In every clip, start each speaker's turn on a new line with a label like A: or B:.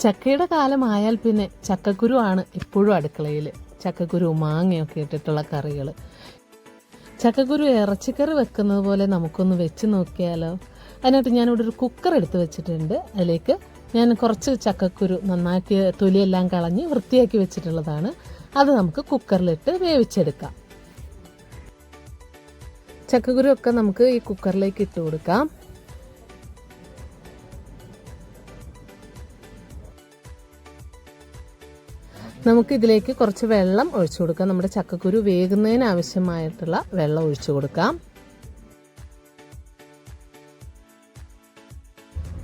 A: ചക്കയുടെ കാലമായാൽ പിന്നെ ചക്കക്കുരു ആണ് എപ്പോഴും അടുക്കളയിൽ ചക്കക്കുരു മാങ്ങയൊക്കെ ഇട്ടിട്ടുള്ള കറികൾ ചക്കക്കുരു ഇറച്ചിക്കറി വെക്കുന്നത് പോലെ നമുക്കൊന്ന് വെച്ച് നോക്കിയാലോ? അതിനകത്ത് ഞാനിവിടെ ഒരു കുക്കർ എടുത്ത് വെച്ചിട്ടുണ്ട്. അതിലേക്ക് ഞാൻ കുറച്ച് ചക്കക്കുരു നന്നാക്കി തൊലിയെല്ലാം കളഞ്ഞ് വൃത്തിയാക്കി വെച്ചിട്ടുള്ളതാണ്. അത് നമുക്ക് കുക്കറിലിട്ട് വേവിച്ചെടുക്കാം. ചക്കക്കുരു ഒക്കെ നമുക്ക് ഈ കുക്കറിലേക്ക് ഇട്ട് കൊടുക്കാം. നമുക്ക് ഇതിലേക്ക് കുറച്ച് വെള്ളം ഒഴിച്ചു കൊടുക്കാം. നമ്മുടെ ചക്കക്കുരു വേകുന്നതിന് ആവശ്യമായിട്ടുള്ള വെള്ളം ഒഴിച്ചു കൊടുക്കാം.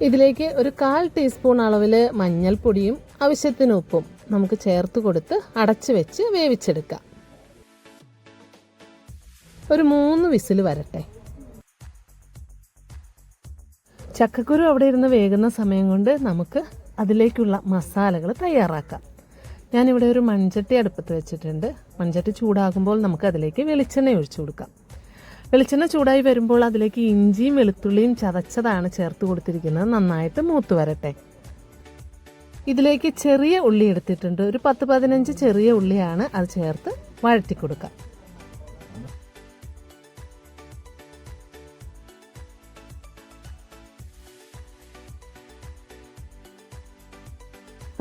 A: ഇതിലേക്ക് ഒരു കാൽ ടീസ്പൂൺ അളവിൽ മഞ്ഞൾപ്പൊടിയും ആവശ്യത്തിന് ഉപ്പും നമുക്ക് ചേർത്ത് കൊടുത്ത് അടച്ചു വെച്ച് വേവിച്ചെടുക്കാം. ഒരു മൂന്ന് വിസിൽ വരട്ടെ. ചക്കക്കുരു അവിടെ ഇരുന്ന് വേകുന്ന സമയം കൊണ്ട് നമുക്ക് അതിലേക്കുള്ള മസാലകൾ തയ്യാറാക്കാം. ഞാനിവിടെ ഒരു മൺചട്ടി അടുപ്പത്ത് വെച്ചിട്ടുണ്ട്. മൺചട്ടി ചൂടാകുമ്പോൾ നമുക്ക് അതിലേക്ക് വെളിച്ചെണ്ണ ഒഴിച്ചു കൊടുക്കാം. വെളിച്ചെണ്ണ ചൂടായി വരുമ്പോൾ അതിലേക്ക് ഇഞ്ചിയും വെളുത്തുള്ളിയും ചതച്ചതാണ് ചേർത്ത് കൊടുത്തിരിക്കുന്നത്. നന്നായിട്ട് മൂത്ത് വരട്ടെ. ഇതിലേക്ക് ചെറിയ ഉള്ളി എടുത്തിട്ടുണ്ട്. ഒരു പത്ത് പതിനഞ്ച് ചെറിയ ഉള്ളിയാണ് അത് ചേർത്ത് വഴറ്റി കൊടുക്കാം.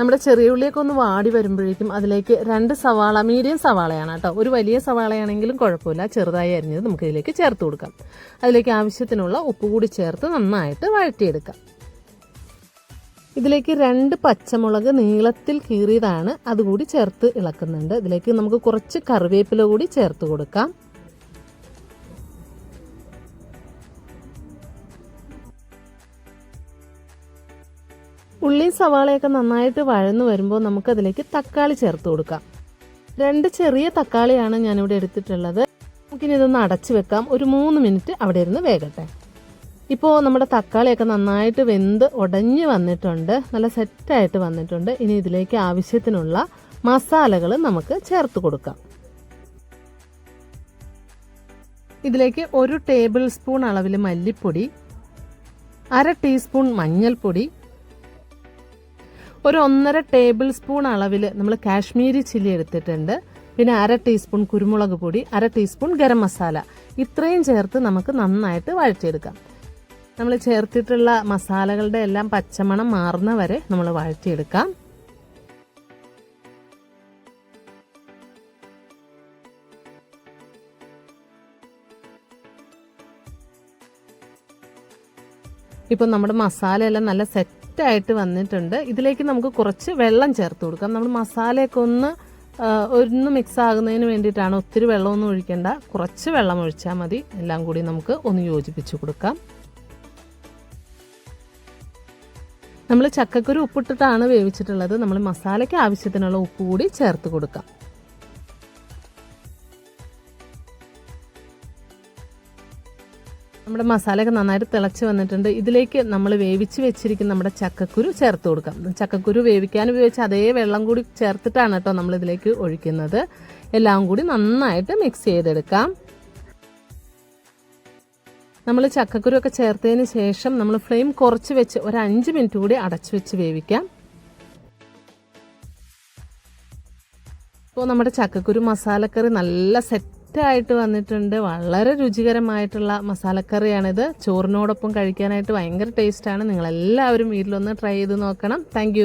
A: നമ്മുടെ ചെറിയ ഉള്ളിയൊക്കെ ഒന്ന് വാടി വരുമ്പോഴേക്കും അതിലേക്ക് രണ്ട് സവാള മീഡിയം സവാളയാണ് കേട്ടോ. ഒരു വലിയ സവാളയാണെങ്കിലും കുഴപ്പമില്ല. ചെറുതായി അരിഞ്ഞത് നമുക്ക് ഇതിലേക്ക് ചേർത്ത് കൊടുക്കാം. അതിലേക്ക് ആവശ്യത്തിനുള്ള ഉപ്പ് കൂടി ചേർത്ത് നന്നായിട്ട് വഴറ്റിയെടുക്കാം. ഇതിലേക്ക് രണ്ട് പച്ചമുളക് നീളത്തിൽ കീറിയതാണ് അതുകൂടി ചേർത്ത് ഇളക്കുന്നുണ്ട്. ഇതിലേക്ക് നമുക്ക് കുറച്ച് കറിവേപ്പില കൂടി ചേർത്ത് കൊടുക്കാം. ഉള്ളിയും സവാളയൊക്കെ നന്നായിട്ട് വഴന്നു വരുമ്പോൾ നമുക്കതിലേക്ക് തക്കാളി ചേർത്ത് കൊടുക്കാം. രണ്ട് ചെറിയ തക്കാളിയാണ് ഞാനിവിടെ എടുത്തിട്ടുള്ളത്. നമുക്കിനി ഇതൊന്ന് അടച്ചു വെക്കാം. ഒരു മൂന്ന് മിനിറ്റ് അവിടെ ഇരുന്ന് വേകട്ടെ. ഇപ്പോൾ നമ്മുടെ തക്കാളിയൊക്കെ നന്നായിട്ട് വെന്ത് ഉടഞ്ഞു വന്നിട്ടുണ്ട്. നല്ല സെറ്റായിട്ട് വന്നിട്ടുണ്ട്. ഇനി ഇതിലേക്ക് ആവശ്യത്തിനുള്ള മസാലകൾ നമുക്ക് ചേർത്ത് കൊടുക്കാം. ഇതിലേക്ക് ഒരു ടേബിൾ സ്പൂൺ അളവിൽ മല്ലിപ്പൊടി അര ടീസ്പൂൺ മഞ്ഞൾപ്പൊടി ഒരു ഒന്നര ടേബിൾ സ്പൂൺ അളവിൽ നമ്മൾ കാശ്മീരി ചില്ലി എടുത്തിട്ടുണ്ട്. പിന്നെ അര ടീസ്പൂൺ കുരുമുളക് പൊടി അര ടീസ്പൂൺ ഗരം മസാല. ഇത്രയും ചേർത്ത് നമുക്ക് നന്നായിട്ട് വഴറ്റിയെടുക്കാം. നമ്മൾ ചേർത്തിട്ടുള്ള മസാലകളുടെ എല്ലാം പച്ചമണം മാറുന്ന വരെ നമ്മൾ വഴറ്റിയെടുക്കാം. ഇപ്പം നമ്മുടെ മസാലയെല്ലാം നല്ല സെറ്റായിട്ട് വന്നിട്ടുണ്ട്. ഇതിലേക്ക് നമുക്ക് കുറച്ച് വെള്ളം ചേർത്ത് കൊടുക്കാം. നമ്മൾ മസാലയൊക്കെ ഒന്ന് ഒന്ന് മിക്സ് ആകുന്നതിന് വേണ്ടിയിട്ടാണ് ഒത്തിരി വെള്ളമൊന്നും ഒഴിക്കേണ്ട. കുറച്ച് വെള്ളം ഒഴിച്ചാൽ മതി. എല്ലാം കൂടി നമുക്ക് ഒന്ന് യോജിപ്പിച്ച് കൊടുക്കാം. നമ്മൾ ചക്കക്കുരു ഉപ്പിട്ടിട്ടാണ് വേവിച്ചിട്ടുള്ളത്. നമ്മൾ മസാലയ്ക്ക് ആവശ്യത്തിനുള്ള ഉപ്പ് കൂടി ചേർത്ത് കൊടുക്കാം. നമ്മുടെ മസാലയൊക്കെ നന്നായിട്ട് തിളച്ച് വന്നിട്ടുണ്ട്. ഇതിലേക്ക് നമ്മൾ വേവിച്ച് വെച്ചിരിക്കുന്ന നമ്മുടെ ചക്കക്കുരു ചേർത്ത് കൊടുക്കാം. ചക്കക്കുരു വേവിക്കാൻ ഉപയോഗിച്ച അതേ വെള്ളം കൂടി ചേർത്തിട്ടാണ് കേട്ടോ നമ്മൾ ഇതിലേക്ക് ഒഴിക്കുന്നത്. എല്ലാം കൂടി നന്നായിട്ട് മിക്സ് ചെയ്തെടുക്കാം. നമ്മൾ ചക്കക്കുരു ഒക്കെ ചേർത്തതിന് ശേഷം നമ്മൾ ഫ്ലെയിം കുറച്ച് വെച്ച് ഒരു അഞ്ച് മിനിറ്റ് കൂടി അടച്ചു വെച്ച് വേവിക്കാം. ഇപ്പോൾ നമ്മുടെ ചക്കക്കുരു മസാലക്കറി നല്ല സെറ്റായിട്ട് വന്നിട്ടുണ്ട്. വളരെ രുചികരമായിട്ടുള്ള മസാലക്കറിയാണിത്. ചോറിനോടൊപ്പം കഴിക്കാനായിട്ട് ഭയങ്കര ടേസ്റ്റാണ് നിങ്ങളെല്ലാവരും വീട്ടിലൊന്ന് ട്രൈ ചെയ്ത് നോക്കണം. താങ്ക്